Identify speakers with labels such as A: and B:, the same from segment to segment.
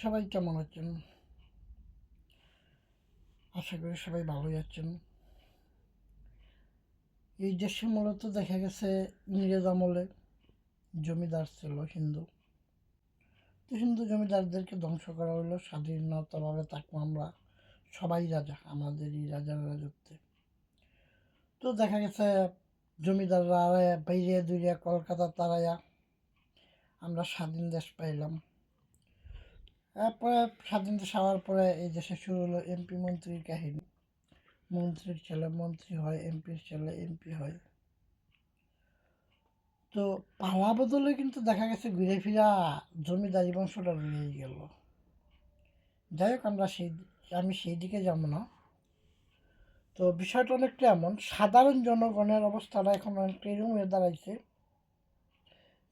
A: সবাই কেমন আছেন? আশা করি সবাই ভালোই আছেন। এই দেশে মূলত দেখা গেছে ইংরেজ আমলে জমিদার ছিল হিন্দু। তো হিন্দু জমিদারদেরকে ধ্বংস করা হলো, স্বাধীনতাভাবে থাকব আমরা সবাই রাজা, আমাদেরই রাজার রাজত্বে। তো দেখা গেছে জমিদাররা বাইরে দুইয়া কলকাতা তারাইয়া আমরা স্বাধীন দেশ পাইলাম। তারপরে স্বাধীনতা দেশ হওয়ার পরে এই দেশে শুরু হলো এমপি মন্ত্রীর কাহিনী। মন্ত্রীর ছেলে মন্ত্রী হয়, এমপির ছেলে এমপি হয়। তো পালা বদলে কিন্তু দেখা গেছে ঘুরে ফিরা জমিদারি বংশটা রয়েই গেল। যাই হোক, আমরা সেই, আমি সেই দিকে যাব না। তো বিষয়টা অনেকটা এমন, সাধারণ জনগণের অবস্থাটা এখন অনেকটা এরকম হয়ে দাঁড়াইছে।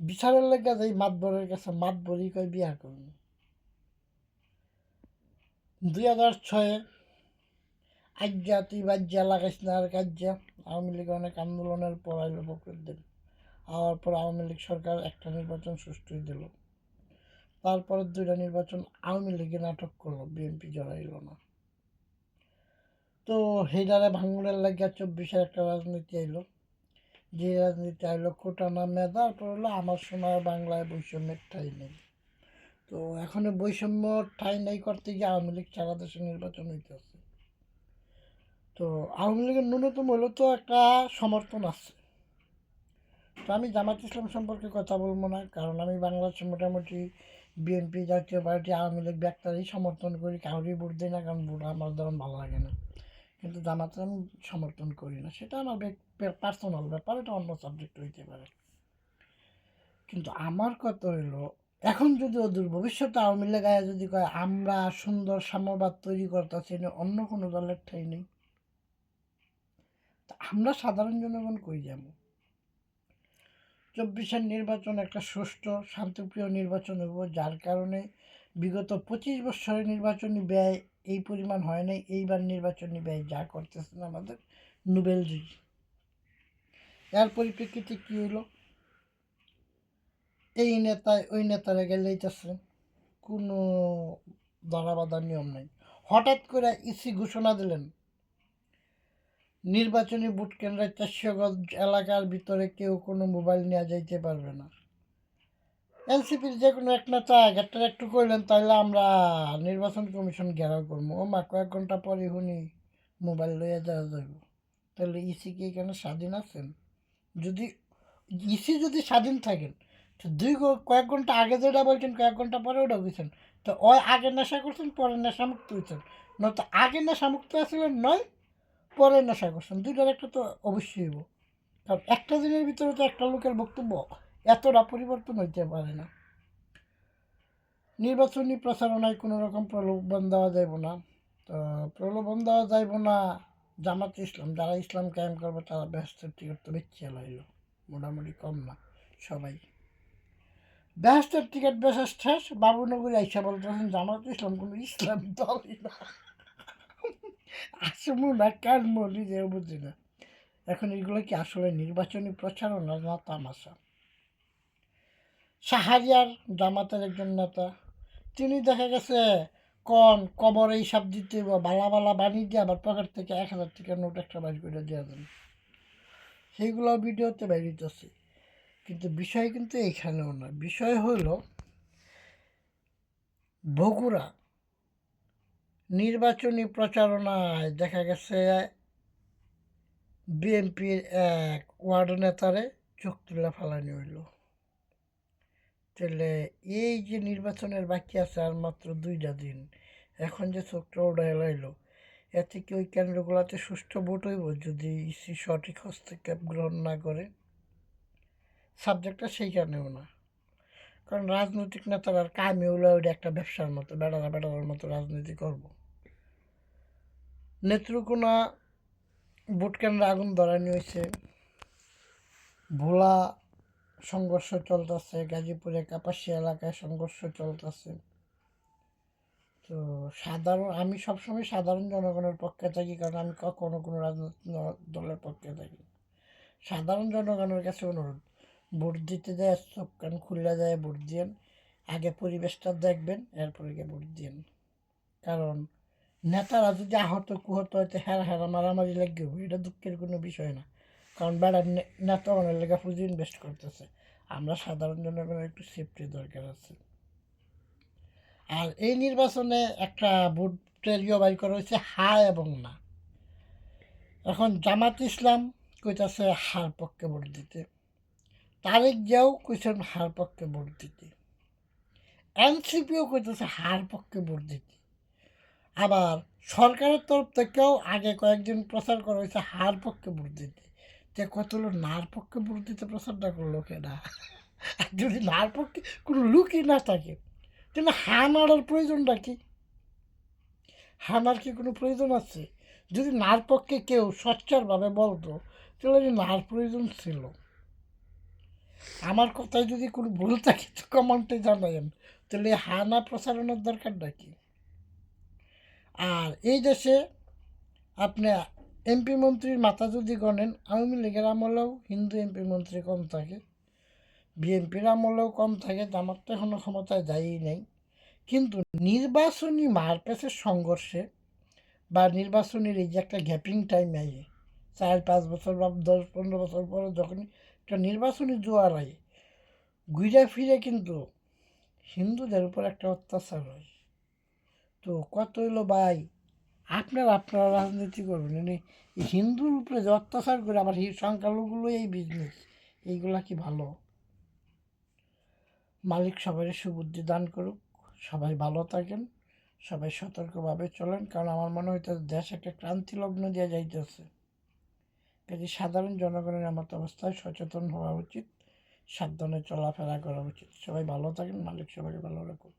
A: বিচারের লেগে যাই মাতবরের কাছে মাতবরই কয়, বিয়া করুন। দুই হাজার ছয়ে আজ্ঞা তুই বাজ্যা লাগাইস না আর কাজ্যা। আওয়ামী লীগ অনেক আন্দোলনের পর আইলো বকরদের হওয়ার পর আওয়ামী লীগ সরকার একটা নির্বাচন সুষ্ঠুই দিল। তারপরে দুইটা নির্বাচন আওয়ামী লীগে নাটক করল, বিএনপি জড়াইল না। তো হেডারে ভাঙনের লাগিয়া চব্বিশের একটা রাজনীতি আইলো। যে রাজনীতি আইলো কোটা না মেধা তারপর হলো আমার সময় বাংলায় বৈষম্যের ঠাই নেই। তো এখন বৈষম্য ঠাই নাই করতে গিয়ে আওয়ামী লীগ সারা দেশে নির্বাচন হইতেছে। তো আওয়ামী লীগের ন্যূনতম হলেও তো একটা সমর্থন আছে। তো আমি জামাত ইসলাম সম্পর্কে কথা বলব না, কারণ আমি বাংলাদেশে মোটামুটি বিএনপি জাতীয় পার্টি আওয়ামী লীগ ব্যক্তারই সমর্থন করি, কাউরই ভোট দিই না, কারণ ভোট আমার ধরুন ভালো লাগে না। কিন্তু জামাত আমি সমর্থন করি না, সেটা আমার পার্সোনাল ব্যাপার, এটা অন্য সাবজেক্ট হইতে পারে। কিন্তু আমার কথা হইল এখন যদি ওদের ভবিষ্যতে আওয়ামী লীগ আয়া যদি কয়, আমরা সুন্দর সাম্যবাদ তৈরি করতেছি অন্য কোনো দলের ঠাই নেই, তা আমরা সাধারণ জনগণ কই যাব? চব্বিশের নির্বাচন একটা সুষ্ঠু, শান্তিপ্রিয় নির্বাচন হইব, যার কারণে বিগত পঁচিশ বছরের নির্বাচনী ব্যয় এই পরিমাণ হয় নাই, এইবার নির্বাচনী ব্যয় যা করতেছেন আমাদের নোবেলজি এর পরিপ্রেক্ষিতে কী হইল? এই নেতায় ওই নেতারা গেলেইতেছে কোনো ধরাবাধার নিয়ম নাই। হঠাৎ করে ইসি ঘোষণা দিলেন, নির্বাচনী ভোট কেন্দ্রে চারশো এলাকার ভিতরে কেউ কোনো মোবাইল নেওয়া যাইতে পারবে না। এনসিপির যে কোনো এক নেতা একটা একটু করলেন তাহলে আমরা নির্বাচন কমিশন ঘেরাও করব ও মা কয়েক ঘণ্টা পরে শুনি মোবাইল লইয়া যাওয়া যাইব। তাহলে ইসি কি এখানে স্বাধীন আছেন? যদি, ইসি যদি স্বাধীন থাকেন তো দুই কয়েক ঘণ্টা আগে যেটা বলছেন, কয়েক ঘণ্টা পরে ওটা বুঝছেন। তো ওই আগে নেশা করছেন পরে নেশা মুক্ত হয়েছেন নয়তো আগে নেশা মুক্ত আসলেন নয় পরে নেশা করছেন। দুইটার একটা তো অবশ্যই হইব। কারণ একটা দিনের ভিতরে তো একটা লোকের বক্তব্য এতটা পরিবর্তন হইতে পারে না। নির্বাচনী প্রচারণায় কোনো রকম প্রলোভন দেওয়া যাইব না। তো প্রলোভন দেওয়া যাইব না। জামাত ইসলাম, যারা ইসলাম কায়েম করবে, তারা ব্যস্ত টিকিট তো বেচে লাইল। মোটামুটি কম না, সবাই। ব্যস্তের টিকিট বেচা শেষ বাবুনগরী আইসা বলতেছেন জামাত ইসলাম, কোনো ইসলাম দলই না। আসমু না, কার মলি যে বুঝি না। এখন এগুলো কি আসলে নির্বাচনী প্রচারণা না তামাশা? শাহারিয়ার জামাতের একজন নেতা, তিনি দেখা গেছে কন কবর এইসব দিতে বালা বালা বানিয়ে দিয়ে আবার পকেট থেকে এক হাজার টাকার নোট একটা বাইর করে দেওয়া দেন। সেইগুলো ভিডিওতে বেরিয়েছে কিন্তু বিষয় কিন্তু এইখানেও না বিষয় হলো বগুড়া নির্বাচনী প্রচারণায় দেখা গেছে বিএনপির এক ওয়ার্ড নেতারে চোখ তুলে ফেলানি হইল। তাহলে এই যে নির্বাচনের বাকি আছে আর মাত্র দুইটা দিন, এখন যে চোখটা ওটা এলাইলো এতে কি ওই কেন্দ্রগুলোতে সুষ্ঠু ভোট হইব যদি ইসি সঠিক হস্তক্ষেপ গ্রহণ না করে? সাবজেক্টটা সেই কারণেও না। কারণ রাজনৈতিক নেতারা কামে হলে ওইটা একটা ব্যবসার মতো বেড়ারা বেড়ার মতো রাজনীতি করব। নেত্রকোনা ভোট কেন্দ্রে আগুন ধরানি হয়েছে। ভোলা সংঘর্ষ চলতেছে গাজীপুরে কাপাসিয়া এলাকায় সংঘর্ষ চলতেছে। তো সাধারণ, আমি সবসময় সাধারণ জনগণের পক্ষে থাকি, কারণ আমি কখনো কোনো রাজনৈতিক দলের পক্ষে থাকি সাধারণ জনগণের কাছে অনুরোধ ভোট দিতে যায় চোখ কান খুলে যায় ভোট দিয়েন। আগে পরিবেশটা দেখবেন, এরপরে গিয়ে ভোট দিন কারণ নেতারা যদি আহত কুহত হয়তো হেরা হেরা মারামারি লাগবে এটা দুঃখের কোনো বিষয় না। কারণ বেড়ার নেতা অনেক লেগে পুঁজি ইনভেস্ট করতেছে। আমরা সাধারণ জনগণের একটু সেফটি দরকার আছে। আর এই নির্বাচনে একটা ভোটের ইয়ে বাই করা হয়েছে, হা এবং না। এখন জামাত ইসলাম কইতাছে হার পক্ষে ভোট দিতে। তারেক জিয়াও কইছেন হার পক্ষে ভোট দিতে। এনসিপিও কইতেছে হার পক্ষে ভোট দিতে। আবার সরকারের তরফ থেকেও আগে কয়েকজন প্রচার করা হয়েছে হার পক্ষে ভোট দিতে। যে কত লোক নার পক্ষে ভোট দিতে প্রচারটা করল কেনা যদি নার পক্ষে কোনো লুকই না থাকে, তাহলে হা মারার প্রয়োজনটা কি? হানার কি কোনো প্রয়োজন আছে? যদি নার পক্ষে কেউ সচ্চারভাবে বলতো, তাহলে নার প্রয়োজন ছিল। আমার কথায় যদি কোনো ভুল থাকে, তো কমেন্টে জানাবেন তাহলে হানা প্রচারণের দরকারটা কি? আর এই দেশে আপনি এমপি মন্ত্রীর মাথা যদি গণেন, আওয়ামী লীগের আমলেও হিন্দু এমপি মন্ত্রী কম থাকে, বিএনপির আমলেও কম থাকে জামাত তো এখনও ক্ষমতায় যায়ই নেই। কিন্তু নির্বাচনী মারপেসের সংঘর্ষে বা নির্বাচনের এই যে একটা গ্যাপিং টাইম আইয়ে চার পাঁচ বছর বা দশ পনেরো বছর পরে যখন একটা নির্বাচনী জোয়ার আয় ঘুরে ফিরে কিন্তু হিন্দুদের উপর একটা অত্যাচার হয়। তো কত হইল ভাই? আপনারা আপনারা রাজনীতি করবেন। মানে হিন্দুর উপরে যে অত্যাচার করে আবার সংখ্যালঘুগুলো এই বিজনেস এইগুলা কি ভালো? মালিক সবাই সুবুদ্ধি দান করুক, সবাই ভালো থাকেন, সবাই সতর্কভাবে চলেন। কারণ আমার মনে হইতে দেশ একটা ক্রান্তি লগ্ন দিয়ে যাইতেছে। কাজে সাধারণ জনগণের এমত অবস্থায় সচেতন হওয়া উচিত, সাবধানে চলাফেরা করা উচিত। সবাই ভালো থাকেন, মালিক সবাইকে ভালো রাখুন